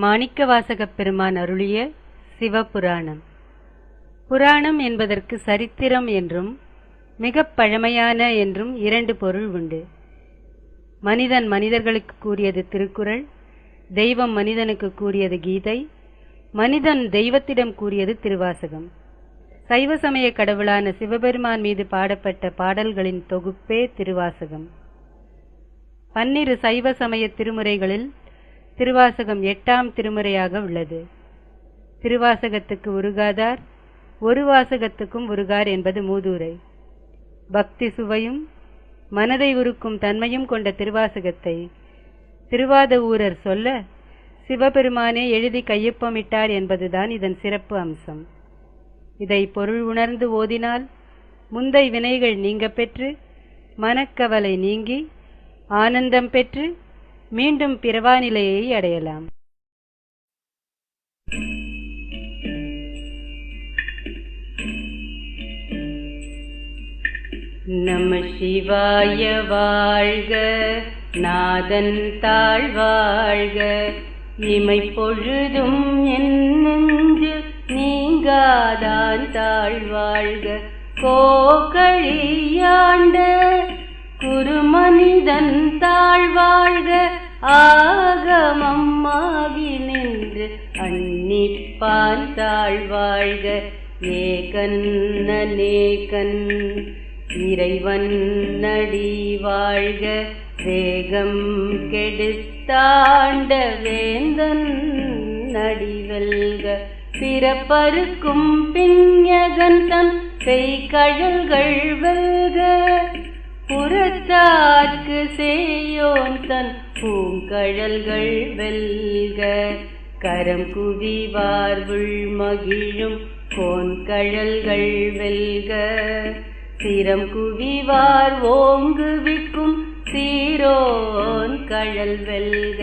மாணிக்கவாசகப் பெருமான் அருளிய சிவபுராணம். புராணம் என்பதற்கு சரித்திரம் என்றும் மிகப் பழமையான என்றும் இரண்டு பொருள் உண்டு. மனிதன் மனிதர்களுக்கு கூறியது திருக்குறள் தெய்வம் மனிதனுக்கு கூறியது கீதை மனிதன் தெய்வத்திடம் கூறியது திருவாசகம். சைவ சமய கடவுளான சிவபெருமான் மீது பாடப்பட்ட பாடல்களின் தொகுப்பே திருவாசகம். பன்னிரு சைவ சமய திருமுறைகளில் திருவாசகம் எட்டாம் திருமுறையாக உள்ளது. திருவாசகத்துக்கு உருகாதார் ஒரு வாசகத்துக்கும் உருகார் என்பது மூதூரை. பக்தி சுவையும் மனதை உருக்கும் தன்மையும் கொண்ட திருவாசகத்தை திருவாத ஊரர் சொல்ல சிவபெருமானே எழுதி கையொப்பமிட்டார் என்பதுதான் இதன் சிறப்பு அம்சம். இதை பொருள் உணர்ந்து ஓதினால் முந்தை வினைகள் நீங்க பெற்று மனக்கவலை நீங்கி ஆனந்தம் பெற்று மீண்டும் பிறவா நிலையை அடையலாம். நம சிவாய வாழ்க நாதன் தாழ் வாழ்க. இமை பொழுதும் என் நெஞ்சு நீங்காதான் தாழ் வாழ்க. கோகழியாண்ட குருமனிதன் தாழ் வாழ்க. ஆகமம்மாகி நின்று அன்னிப்பான் தாழ்வாழ்க ஏகன் நேகன் இறைவன் நடி வாழ்க வேகம் கெடுத்தாண்ட வேந்தன் நடிவல்க பிறப்பருக்கும் பிஞகன் தன் செய்கழல்கள் வெல்க. புறத்தார்க்கு செய்யோன் தன் பூங்கழல்கள் வெல்க கரம் குவிவார் மகிழும் கோன்கழல்கள் வெல்க. சிரம் குவிவார் ஓங்கு ஓங்குவிக்கும் சீரோன் கழல் வெல்க.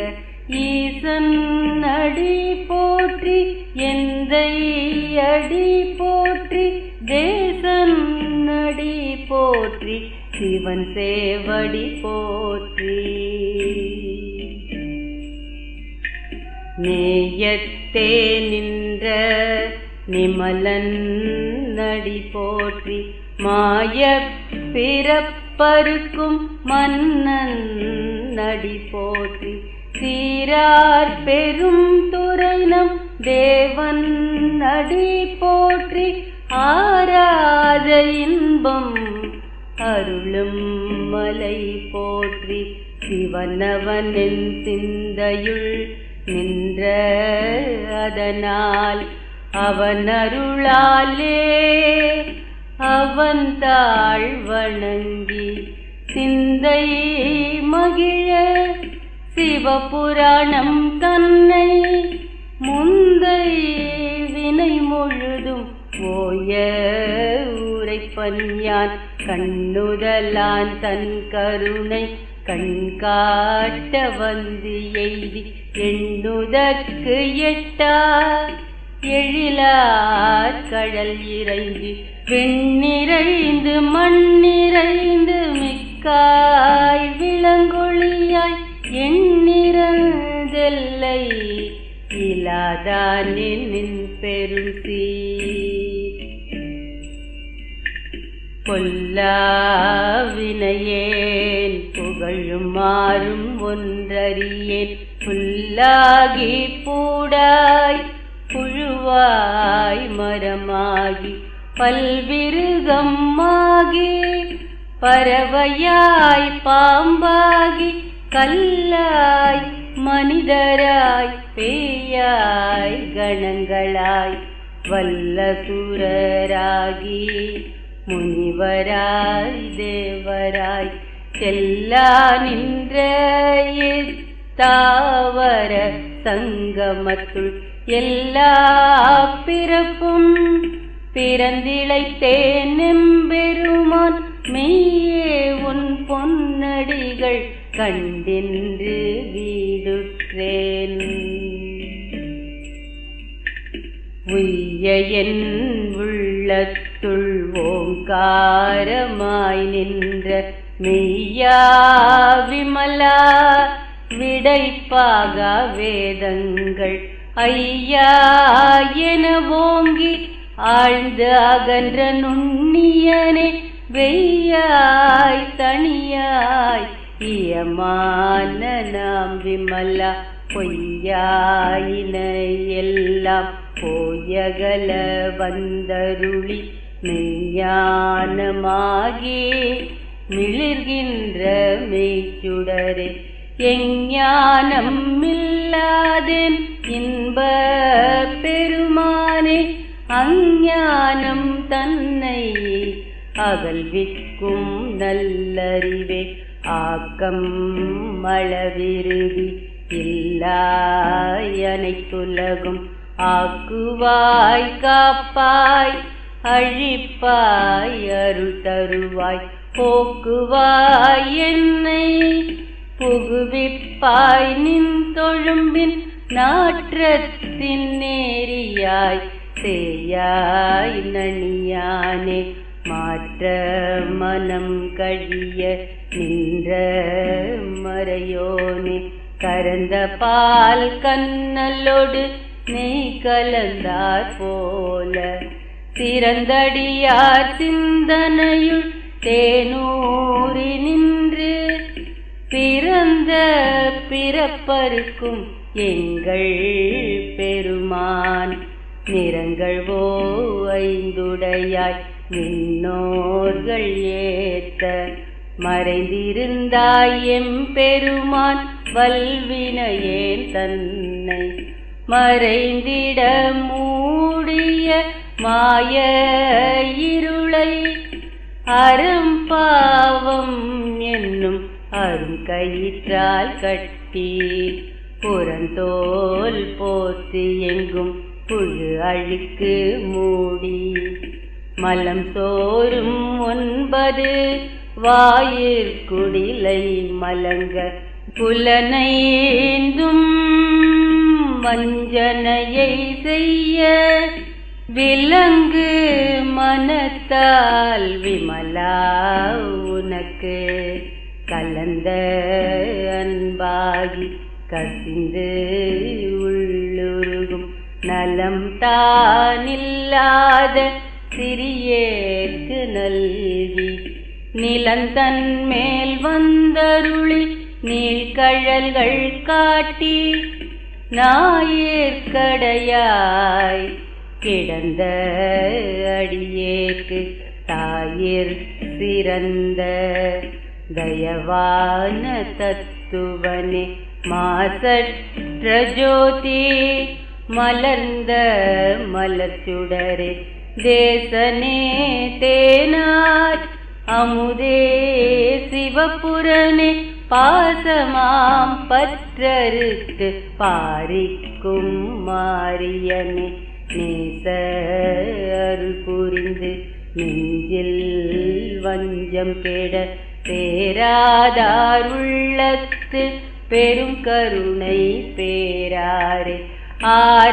ஈசன் அடி போற்றி எந்த அடி போற்றி தேசன் அடி போற்றி சிவன் சேவடி போற்றி. நேயத்தே நின்ற நிமலன் நடி போற்றி மாய பிறப்பருக்கும் மன்னன் நடி போற்றி சீரார் பெரும் துறைனம் தேவன் நடி போற்றி ஆராத இன்பம் அருளும் மலை போற்றி சிவனவனின் சிந்தையுள் நின்ற அதனால் அவன் அருளாலே அவன் தாழ் வணங்கி சிந்தை மகிழ சிவபுராணம் தன்னை முந்தை வினை முழுதும் ஓய உரைப்பன் யான் கண்ணுதலான் தன் கருணை கண் காட்ட வந்து எய்தி எண்ணுதற்கு எட்டார் எழிலார் கடல் இறைந்து பெண்ணிறைந்து மண்ணிறைந்து மிக்காய் விளங்கொழியாய் எண்ணிறந்தெல்லை இலாதானின் பெரும் சீர். பொல்லாவினையேன் புகழும் மாறும் ஒன்றறியேன் புல்லாகி பூடாய் புழுவாய் மரமாகி பல்விருகம்மாகி பறவையாய் பாம்பாகி கல்லாய் மனிதராய் பேயாய் கணங்களாய் வல்லசுரராகி முனிவராய் தேவராய் செல்லா நின்ற தாவர சங்கமத்துள் எல்லா பிறப்பும் பிறந்திழைத்தேன் எம்பெருமான் மெய்யே உன் பொன்னடிகள் கண்டின்று வீடுற்றேன். உய்ய என் உள்ளத்துள் ஓங்காரமாய் நின்ற மெய்யா விமலா விடைப்பாக வேதங்கள். ஐயா என ஓங்கி ஆழ்ந்து அகன்ற நுண்ணியனே வெய்யாய் தனியாய் இயமான நாம் விமலா பொய்யாயின எல்லாம் போயகல வந்தருளி மெய்ஞானமாகி மிளிர்கின்ற மெய்ச்சுடரே. எஞ்ஞானம் இல்லாதேன் இன்ப பெருமானே அஞ்ஞானம் தன்னை அகல்விக்கும் நல்லறிவே ஆக்கம் அளவிருதி இல்லாயனைத்துலகும் ஆக்குவாய் காப்பாய் அழிப்பாய் அருள் தருவாய் போக்குவாய் என்னை புகுவிப்பாய் நின் தொழும்பின் நாற்றத்தின் நேரியாய் செய்யாய் நனியானே மாற்ற மனம் கழிய நின்ற மறையோனே. கரந்த பால் கண்ணலோடு நெய் கலந்தார் போல சிறந்தடியார் சிந்தனையுள் தேனோ பிறப்பருக்கும் எங்கள் பெருமான். நிறங்கள் ஓ ஐந்துடையாய் நின்னோர்கள் ஏத்த. மறைந்திருந்தாய் எம் பெருமான் வல்வினையேன் தன்னை. மறைந்திட மூடிய மாய இருளை அரும்பாவம் என்னும் அருங்கயிற்றால் கட்ட கட்டி புறந்தோல் போத்து எங்கும் புழு அழுக்கு மூடி. மலம் சோறும் ஒன்பது வாயிற்குடிலை மலங்க புலனையேந்தும் வஞ்சனையை செய்ய விலங்கு மனத்தால் விமலா உனக்கு. கலந்த அன்பாகி கசிந்து உள்ளுருகும் நலம் தானில்லாத சிறியேற்கு நல்கி நிலந்தன் மேல் வந்தருளி நீழ்கழல்கள் காட்டி நாயிற்கடையாய் கிடந்த அடியேக்கு தாயிற் சிறந்த தயவான தத்துவனே மாசற்ற ஜோதி மலர்ந்த மலச்சுடரே தேசனே தேனார் அமுதே சிவபுரனே பாசமாம் பற்றறுத்து பாரிக்கும் மாரியனே நேச அருள் புரிந்து நெஞ்சில் வஞ்சம் கேட பேராதாருள்ளத்து பெரும் கருணை பேராரே. ஆராமுதே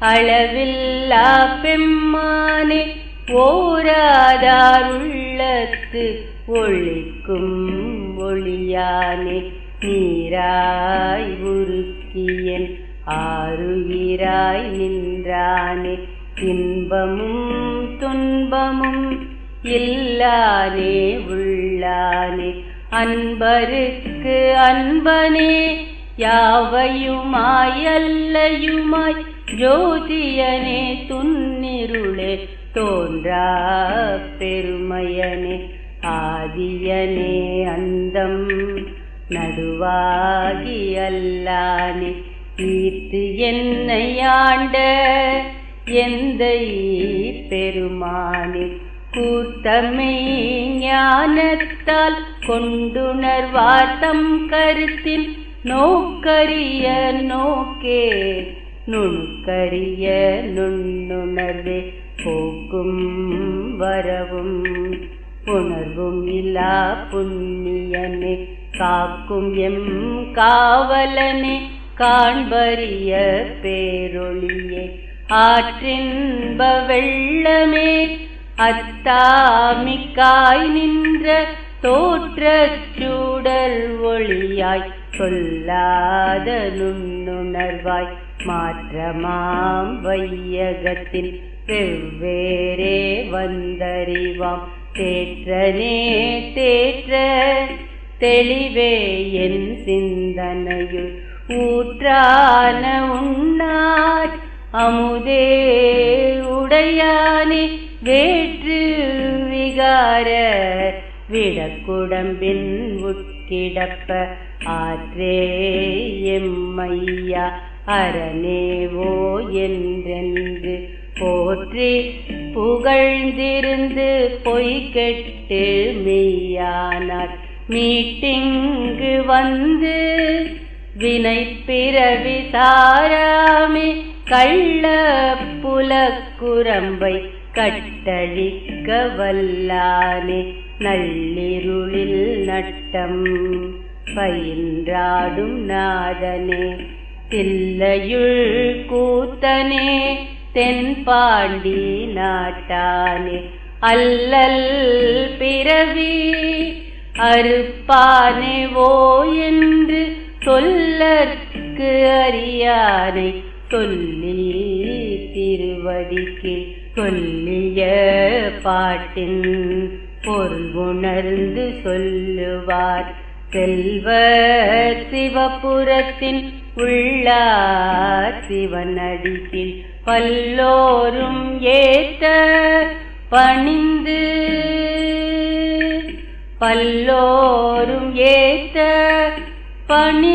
அளவில்லா பெம்மானே ஓராதார் உள்ளத்து ஒளிக்கும் ஒளியானே. நீராய் உருக்கியன் ஆறுயிராய் நின்றானே. இன்பமும் துன்பமும் இல்லானே உள்ளானே. அன்பருக்கு அன்பனே யாவையுமாய் அல்லையுமாய் ஜோதியனே துன்னிருளே தோன்றா பெருமையனே. ஆதியனே அந்தம் நடுவாகி அல்லானே. ஈர்த்து என்னை ஆண்ட எந்த பெருமானே. கூட்டமை ஞானத்தால் கொண்டுணர்வார் கருத்தில். நோக்கரிய நோக்கே நுணுக்கரிய நுண்ணுணர்வே போக்கும் வரவும் உணர்வும் இல்லா புண்ணியனே காக்கும் எம் காவலனே காண்பறிய பேரொளியே ஆற்றின்ப வெள்ளமே அத்தாமிக்காய் நின்ற தோற்றச் சூடல் ஒளியாய் சொல்லாத நுண்ணுணர்வாய் மாற்றமாம் வையகத்தில் வெவ்வேறே வந்தறிவாம். தேற்றனே தேற்ற தெளிவே என் சிந்தனையுள். ஊற்றான உண்ணார் அமுதே உடையானே வேற்று விகார விடக்குடம்பின் உட்கிடப்ப ஆற்றே எம்மையா அரணேவோ என்றென்று போற்றி புகழ்ந்திருந்து பொய்கெட்டு மெய்யானார். மீட்டிங்கு வந்து வினை பிறவி சாராமே கள்ள புலக்குரம்பை கட்டழிக்க வல்லானே நள்ளிருளில் நட்டம் பயின்றாடும் நாதனே. தில்லையுள் கூத்தனே தென்பாண்டி நாட்டானே. அல்லல் பிறவி அறுப்பானே ஓ என்று சொல்லற்கு அறியானை. சொல்லி திருவடிக்கு சொல்லிய பாட்டின் பொருள் உணர்ந்து சொல்லுவார். செல்வ சிவபுரத்தின் உள்ளார் சிவனடிக்கில் பல்லோரும் ஏத்த பணிந்து பல்லோரும் ஏத்த பணி